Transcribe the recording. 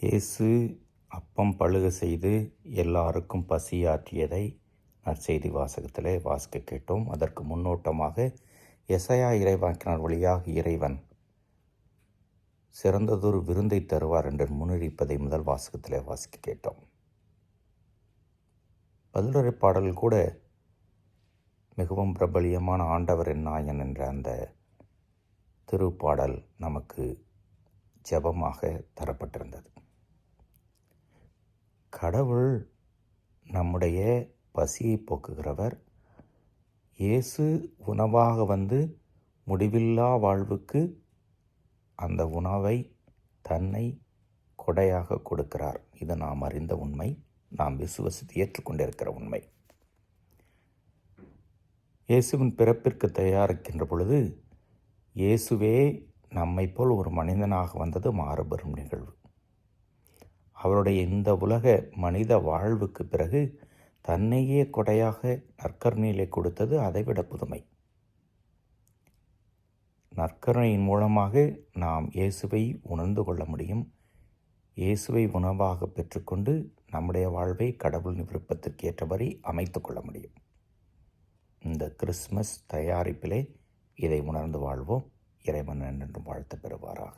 இயேசு அப்பம் பழுக செய்து எல்லாருக்கும் பசியாற்றியதை நற்செய்தி வாசகத்திலே வாசிக்க கேட்டோம். அதற்கு முன்னோட்டமாக எசையா இறைவாக்கினார் வழியாக இறைவன் சிறந்ததொரு விருந்தை தருவார் என்று முன்னிறிப்பதை முதல் வாசகத்திலே வாசிக்க கேட்டோம். பதிலுரை பாடல் கூட மிகவும் பிரபலியமான ஆண்டவர் நாயன் என்ற அந்த திருப்பாடல் நமக்கு ஜெபமாக தரப்பட்டிருந்தது. கடவுள் நம்முடைய பசியை போக்குகிறவர். இயேசு உணவாக வந்து முடிவில்லா வாழ்வுக்கு அந்த உணவை தன்னை கொடையாக கொடுக்கிறார். இது நாம் அறிந்த உண்மை. நாம் விசுவசித்து ஏற்றுக்கொண்டிருக்கிற உண்மை. இயேசுவின் பிறப்பிற்கு தயாரிக்கின்ற பொழுது இயேசுவே நம்மை போல் ஒரு மனிதனாக வந்தது மாறுபெறும் நிகழ்வு. அவருடைய இந்த உலக மனித வாழ்வுக்கு பிறகு தன்னையே கொடையாக நற்கருணையிலே கொடுத்தது அதைவிட புதுமை. நற்கருணையின் மூலமாக நாம் இயேசுவை உணர்ந்து கொள்ள முடியும். இயேசுவை உணவாக பெற்றுக்கொண்டு நம்முடைய வாழ்வை கடவுள் விருப்பத்திற்கு ஏற்றபடி அமைத்து கொள்ள முடியும். இந்த கிறிஸ்மஸ் தயாரிப்பிலே இதை உணர்ந்து வாழ்வோம். இறைவன் என்றும் வாழ்த்து பெறுவாராக.